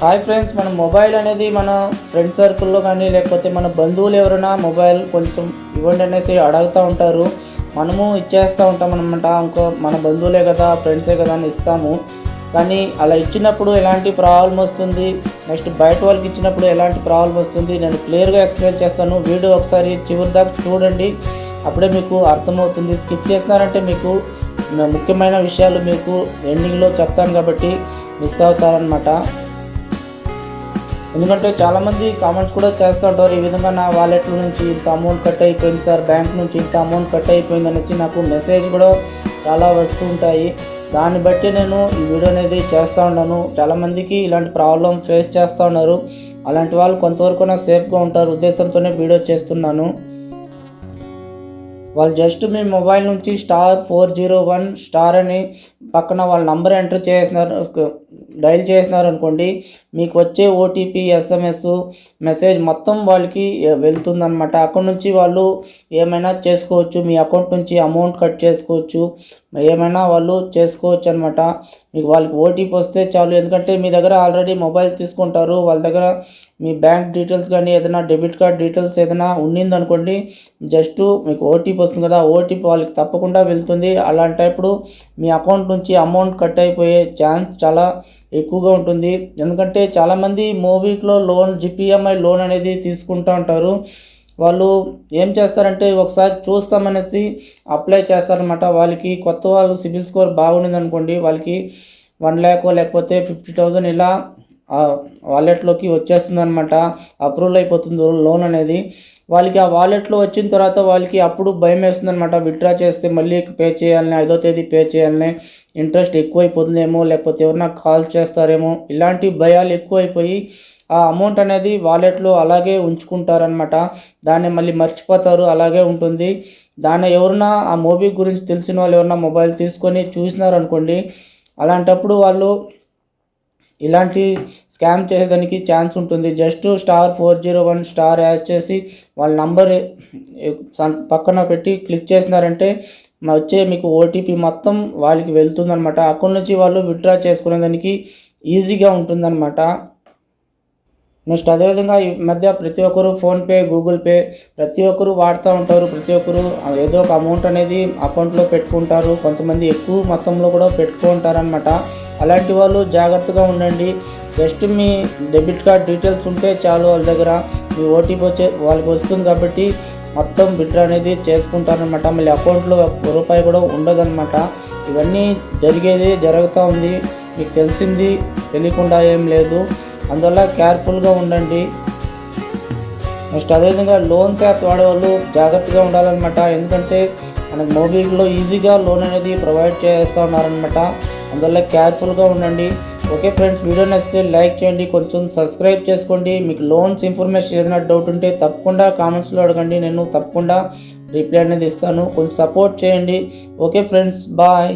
Hi friends మన mobile అనేది మన ఫ్రెండ్ సర్కిల్లో కానీ లేకపోతే మన బంధువులు ఎవరైనా మొబైల్ కొంచెం ఇవ్వండి అనేసి అడుగుతూ ఉంటారు. మనము ఇచ్చేస్తూ ఉంటాం అనమాట ఇంకో మన బంధువులే కదా ఫ్రెండ్సే కదా అని ఇస్తాము. కానీ అలా ఇచ్చినప్పుడు ఎలాంటి ప్రాబ్లం వస్తుంది? నెక్స్ట్ బయట వాళ్ళకి ఇచ్చినప్పుడు ఎలాంటి ప్రాబ్లం వస్తుంది? నేను క్లియర్గా ఎక్స్ప్లెయిన్ చేస్తాను. వీడియో ఒకసారి చివరి దాకా చూడండి. అప్పుడే మీకు అర్థమవుతుంది. స్కిప్ చేస్తున్నారంటే మీకు ముఖ్యమైన విషయాలు మీకు ఎండింగ్లో చెప్తాను కాబట్టి మిస్ అవుతారనమాట ఎందుకంటే చాలామంది కామెంట్స్ కూడా చేస్తూ ఉంటారు ఈ విధంగా నా వాలెట్లో నుంచి ఇంత అమౌంట్ కట్ అయిపోయింది సార్ బ్యాంక్ నుంచి ఇంత అమౌంట్ కట్ అయిపోయింది అనేసి నాకు మెసేజ్ కూడా చాలా వస్తూ ఉంటాయి. దాన్ని బట్టి నేను ఈ వీడియో అనేది చేస్తూ ఉన్నాను. చాలామందికి ఇలాంటి ప్రాబ్లం ఫేస్ చేస్తూ ఉన్నారు. అలాంటి వాళ్ళు కొంతవరకు సేఫ్గా ఉంటారు ఉద్దేశంతోనే వీడియో చేస్తున్నాను. వాళ్ళు జస్ట్ మీ మొబైల్ నుంచి star four zero one star అని పక్కన వాళ్ళ నంబర్ ఎంటర్ చేసినారు డైల్ చేసినారనుకోండి మీకు వచ్చే ఓటీపీ ఎస్ఎంఎస్ మెసేజ్ మొత్తం వాళ్ళకి వెళ్తుందనమాట అక్కడ నుంచి వాళ్ళు ఏమైనా చేసుకోవచ్చు మీ అకౌంట్ నుంచి అమౌంట్ కట్ చేసుకోవచ్చు ఏమైనా వాళ్ళు చేసుకోవచ్చు అనమాట మీకు వాళ్ళకి ఓటీపీ వస్తే చాలు. ఎందుకంటే మీ దగ్గర ఆల్రెడీ మొబైల్ తీసుకుంటారు. వాళ్ళ దగ్గర మీ బ్యాంక్ డీటెయిల్స్ కానీ ఏదైనా డెబిట్ కార్డ్ డీటెయిల్స్ ఏదైనా ఉండిందనుకోండి జస్ట్ మీకు ఓటీపీ వస్తుంది కదా ఓటీపీ వాళ్ళకి తప్పకుండా వెళ్తుంది. అలాంటప్పుడు మీ అకౌంట్ నుంచి అమౌంట్ కట్ అయిపోయే ఛాన్స్ చాలా ఎక్కువగా ఉంటుంది. ఎందుకంటే చాలామంది మూవీలో లోన్ జిపిఎంఐ లోన్ అనేది తీసుకుంటూ ఉంటారు. వాళ్ళు ఏం చేస్తారంటే ఒకసారి చూస్తామనేసి అప్లై చేస్తారనమాట వాళ్ళకి కొత్త వాళ్ళు సిబిల్ స్కోర్ బాగుండింది అనుకోండి వాళ్ళకి వన్ ల్యాక్ లేకపోతే ఫిఫ్టీ థౌజండ్ ఇలా వాలెట్లోకి వచ్చేస్తుంది అనమాట అప్రూవల్ అయిపోతుంది లోన్ అనేది. వాళ్ళకి ఆ వాలెట్లో వచ్చిన తర్వాత వాళ్ళకి అప్పుడు భయం వేస్తుంది అనమాట విత్డ్రా చేస్తే మళ్ళీ పే చేయాలని ఐదో తేదీ పే చేయాలని ఇంట్రెస్ట్ ఎక్కువైపోతుందేమో లేకపోతే ఎవరన్నా కాల్ చేస్తారేమో ఇలాంటి భయాలు ఎక్కువైపోయి ఆ అమౌంట్ అనేది వాలెట్లో అలాగే ఉంచుకుంటారనమాట దాన్ని మళ్ళీ మర్చిపోతారు అలాగే ఉంటుంది. దాన్ని ఎవరన్నా ఆ మూవీ గురించి తెలిసిన వాళ్ళు ఎవరన్నా మొబైల్ తీసుకొని చూసినారనుకోండి అలాంటప్పుడు వాళ్ళు ఇలాంటి స్కామ్ చేసేదానికి ఛాన్స్ ఉంటుంది. Just star four zero one star add చేసి వాళ్ళ నంబర్ పక్కన పెట్టి క్లిక్ చేసినారంటే వచ్చే మీకు ఓటీపీ మొత్తం వాళ్ళకి వెళ్తుందనమాట అక్కడి నుంచి వాళ్ళు విత్డ్రా చేసుకునేదానికి ఈజీగా ఉంటుందన్నమాట. నెక్స్ట్ అదేవిధంగా ఈ మధ్య ప్రతి ఒక్కరు ఫోన్పే గూగుల్ పే ప్రతి ఒక్కరు వాడుతూ ఉంటారు. ప్రతి ఒక్కరు ఏదో ఒక అమౌంట్ అనేది అకౌంట్లో పెట్టుకుంటారు. కొంతమంది ఎక్కువ మొత్తంలో కూడా పెట్టుకుంటారనమాట అలాంటి వాళ్ళు జాగ్రత్తగా ఉండండి. జస్ట్ మీ డెబిట్ కార్డ్ డీటెయిల్స్ ఉంటే చాలు వాళ్ళ దగ్గర. మీ ఓటీపీ వచ్చే వాళ్ళకి వస్తుంది కాబట్టి మొత్తం విత్డ్రా అనేది చేసుకుంటారనమాట మళ్ళీ అకౌంట్లో ఒక్క రూపాయి కూడా ఉండదన్నమాట. ఇవన్నీ జరిగేది జరుగుతూ ఉంది. మీకు తెలిసింది తెలియకుండా ఏం లేదు. అందువల్ల కేర్ఫుల్గా ఉండండి. నెక్స్ట్ అదేవిధంగా లోన్స్ యాప్ వాడేవాళ్ళు జాగ్రత్తగా ఉండాలన్నమాట. ఎందుకంటే మనకు మొబైల్లో ఈజీగా లోన్ అనేది ప్రొవైడ్ చేస్తూ ఉన్నారనమాట అందువల్ల కేర్ఫుల్గా ఉండండి. ఓకే ఫ్రెండ్స్ వీడియో నచ్చితే లైక్ చేయండి. కొంచెం సబ్స్క్రైబ్ చేసుకోండి. మీకు లోన్స్ ఇన్ఫర్మేషన్ ఏదైనా డౌట్ ఉంటే తప్పకుండా కామెంట్స్లో అడగండి. నేను తప్పకుండా రిప్లై అనేది ఇస్తాను. కొంచెం సపోర్ట్ చేయండి. Okay friends bye